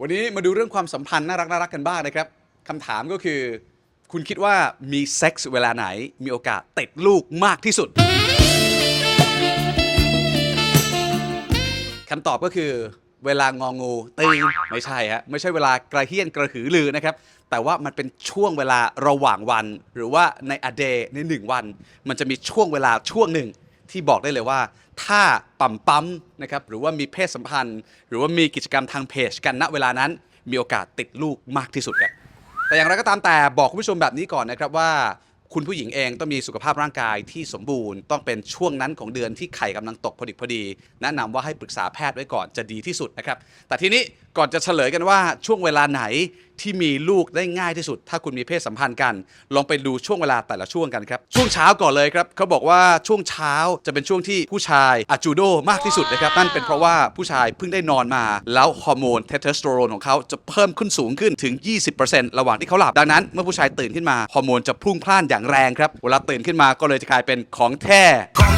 วันนี้มาดูเรื่องความสัมพันธ์น่ารักน่ารักกันบ้างนะครับคำถามก็คือ คุณคิดว่ามีเซ็กส์เวลาไหนมีโอกาสติดลูกมากที่สุดคำตอบก็คือ เวลางองูตีไม่ใช่ฮะไม่ใช่เวลากระเฮี้ยนกระหือรือนะครับ แต่ว่ามันเป็นช่วงเวลาระหว่างวัน หรือว่าในอเดในหนึ่งวัน มันจะมีช่วงเวลาช่วงหนึ่ง ที่บอกได้เลยว่า ถ้าปั๊มปั๊มนะครับหรือว่ามีเพศสัมพันธ์ หรือว่ามีกิจกรรมทางเพจกันณเวลานั้น มีโอกาสติดลูกมากที่สุดครับแต่อย่างไรก็ตามแต่บอกคุณผู้ชมแบบนี้ก่อนนะครับว่า คุณผู้หญิงเองต้องมีสุขภาพร่างกายที่สมบูรณ์ ต้องเป็นช่วงนั้นของเดือนที่ไข่กำลังตกพอดิบพอดี แนะนำว่าให้ปรึกษาแพทย์ไว้ก่อนจะดีที่สุดนะครับแต่ทีนี้ก่อนจะเฉลยกันว่าช่วงเวลาไหน ที่มีลูกได้ง่ายที่สุด ถ้าคุณมีเพศสัมพันธ์กัน ลองไปดูช่วงเวลาแต่ละช่วงกันครับ ช่วงเช้าก่อนเลยครับเขาบอกว่าช่วงเช้าจะเป็นช่วงที่ผู้ชายอะจูโดมากที่สุดนะครับนั่นเป็นเพราะว่าผู้ชายเพิ่งได้นอนมา แล้วฮอร์โมนเทสโทสเตอโรนของเขาจะเพิ่มขึ้นสูงขึ้นถึง 20%ระหว่างที่เขาหลับดังนั้น เมื่อผู้ชายตื่นขึ้นมาฮอร์โมนจะพุ่งพล่านอย่างแรงครับเวลาตื่นขึ้นมาก็เลยจะกลายเป็นของแท้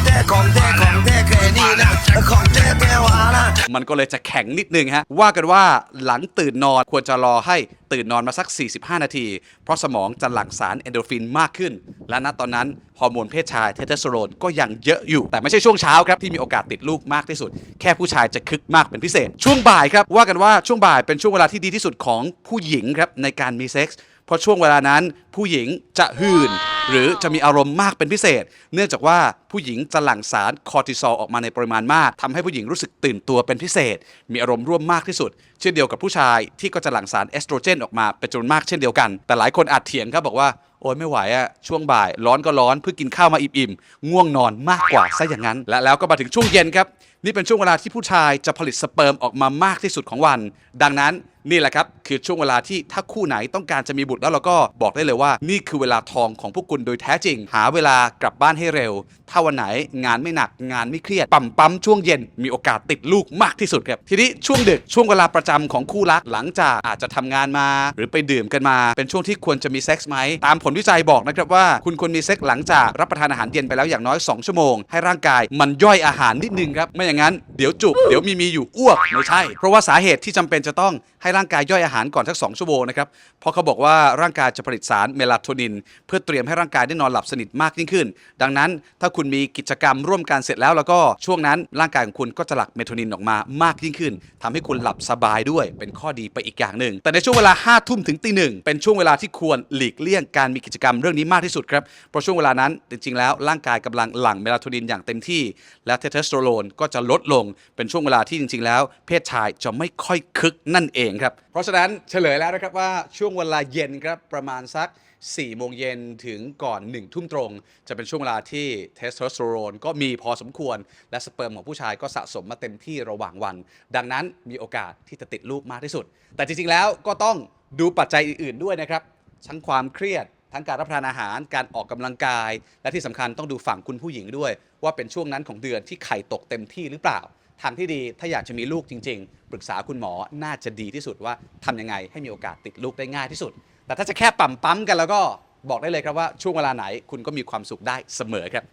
ท้ของแท้ของแท้แค่นี้นะของแท้แปลว่านะมันก็เลยจะแข็งนิดนึงฮะ ว่ากันว่าหลังตื่นนอนควรจะรอให้ตื่นนอนมาสัก 45 นาที เพราะสมองจะหลั่งสารเอนโดรฟินมากขึ้น และณตอนนั้นฮอร์โมนเพศชายเทสโทสเตอโรนก็ยังเยอะอยู่ แต่ไม่ใช่ช่วงเช้าครับ ที่มีโอกาสติดลูกมากที่สุด แค่ผู้ชายจะคึกมากเป็นพิเศษ ช่วงบ่ายครับว่ากันว่าช่วงบ่ายเป็นช่วงเวลาที่ดีที่สุดของผู้หญิงครับในการมีเซ็กส์ เพราะช่วงเวลานั้นผู้หญิงจะหื่น หรือจะมีอารมณ์มากเป็นพิเศษ เนื่องจากว่าผู้หญิงจะหลั่งสารคอร์ติซอลออกมาในปริมาณมากทำให้ผู้หญิงรู้สึกตื่นตัวเป็นพิเศษ มีอารมณ์ร่วมมากที่สุด เช่นเดียวกับผู้ชายที่ก็จะหลั่งสารเอสโตรเจนออกมาเป็นจำนวนมากเช่นเดียวกัน แต่หลายคนอาจเถียงครับบอกว่าโอ้ยไม่ไหวอะช่วงบ่ายร้อนก็ร้อนเพิ่งกินข้าวมาอิ่มๆง่วงนอนมากกว่าซะอย่างนั้น และแล้วก็มาถึงช่วงเย็นครับ นี่เป็นช่วงเวลาที่ผู้ชายจะผลิตสเปิร์มออกมามากที่สุดของวัน ดังนั้นนี่แหละครับ คือช่วงเวลาที่ถ้าคู่ไหนต้องการจะมีบุตรแล้วเราก็บอกได้เลยว่า นี่คือเวลาทองของพวกคุณโดยแท้จริง หาเวลากลับบ้านให้เร็ว ถ้าวันไหนงานไม่หนักงานไม่เครียด ปั๊มปั๊มช่วงเย็นมีโอกาสติดลูกมากที่สุดครับทีนี้ช่วงดึกช่วงเวลาประจำของคู่รักหลังจากอาจจะทำงานมา หรือไปดื่มกันมา เป็นช่วงที่ควรจะมีเซ็กส์ไหมตามผลวิจัยบอกนะครับว่า คุณควรมีเซ็กส์หลังจากรับประทานอาหารเย็นไปแล้วอย่างน้อย 2 ชั่วโมง ให้ร่างกายมันย่อยอาหารนิดนึงครับไม่อย่างนั้นเดี๋ยวจุกเดี๋ยวมีมีอยู่อ้วกไม่ใช่ เพราะว่าสาเหตุที่จำเป็นจะต้องใให้ร่างกายย่อยอาหารก่อนสัก2ชั่วโมงนะครับ เพราะเขาบอกว่าร่างกายจะผลิตสารเมลาโทนิน เพื่อเตรียมให้ร่างกายได้นอนหลับสนิทมากยิ่งขึ้น ดังนั้นถ้าคุณมีกิจกรรมร่วมกันเสร็จแล้วแล้วก็ช่วงนั้นร่างกายของคุณก็จะหลั่งเมลาโทนินออกมามากยิ่งขึ้นทำให้คุณหลับสบายด้วยเป็นข้อดีไปอีกอย่างหนึ่ง แต่ในช่วงเวลา5้าทุ่มถึงตีหนึ่งเป็นช่วงเวลาที่ควรหลีกเลี่ยงการมีกิจกรรมเรื่องนี้มากที่สุดครับเพราะช่วงเวลานั้นจริงๆแล้วร่างกายกำลังหลั่งเมลาโทนินอย่างเต็มที่ และเทสโทสเตอโรนก็จะลดลงเป็นช่วงเวลาที่จริง ๆ แล้ว เพศชายจะไม่ค่อยคึกนั่นเองครับ เพราะฉะนั้นเฉลยแล้วนะครับว่าช่วงเวลาเย็นครับประมาณสัก 4 โมงเย็นถึงก่อน 1 ทุ่มตรง จะเป็นช่วงเวลาที่เทสโทสเตอโรนก็มีพอสมควร และสเปิร์มของผู้ชายก็สะสมมาเต็มที่ระหว่างวัน ดังนั้นมีโอกาสที่จะติดลูกมากที่สุด แต่จริงๆแล้วก็ต้องดูปัจจัยอื่นๆด้วยนะครับทั้งความเครียดทั้งการรับประทานอาหาร การออกกำลังกาย และที่สำคัญต้องดูฝั่งคุณผู้หญิงด้วย ว่าเป็นช่วงนั้นของเดือนที่ไข่ตกเต็มที่หรือเปล่า ทางที่ดีถ้าอยากจะมีลูกจริง ๆ ปรึกษาคุณหมอน่าจะดีที่สุดว่าทำยังไงให้มีโอกาสติดลูกได้ง่ายที่สุด แต่ถ้าจะแค่ปั๊มปั๊มกันแล้วก็บอกได้เลยครับว่าช่วงเวลาไหนคุณก็มีความสุขได้เสมอครับ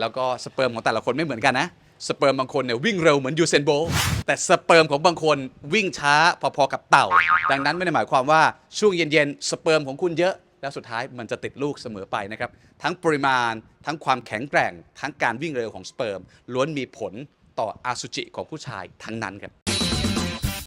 แล้วก็สเปิร์มของแต่ละคนไม่เหมือนกันนะสเปิร์มบางคนเนี่ยวิ่งเร็วเหมือนยูเซนโบแต่สเปิร์มของบางคนวิ่งช้าพอๆกับเต่า ดังนั้นไม่ได้หมายความว่าช่วงเย็นๆสเปิร์มของคุณเยอะแล้วสุดท้ายมันจะติดลูกเสมอไปนะครับ ทั้งปริมาณทั้งความแข็งแกร่ง ทั้งการวิ่งเร็วของสเปิร์มล้วนมีผล ต่ออาสุจิของผู้ชายทั้งนั้นครับ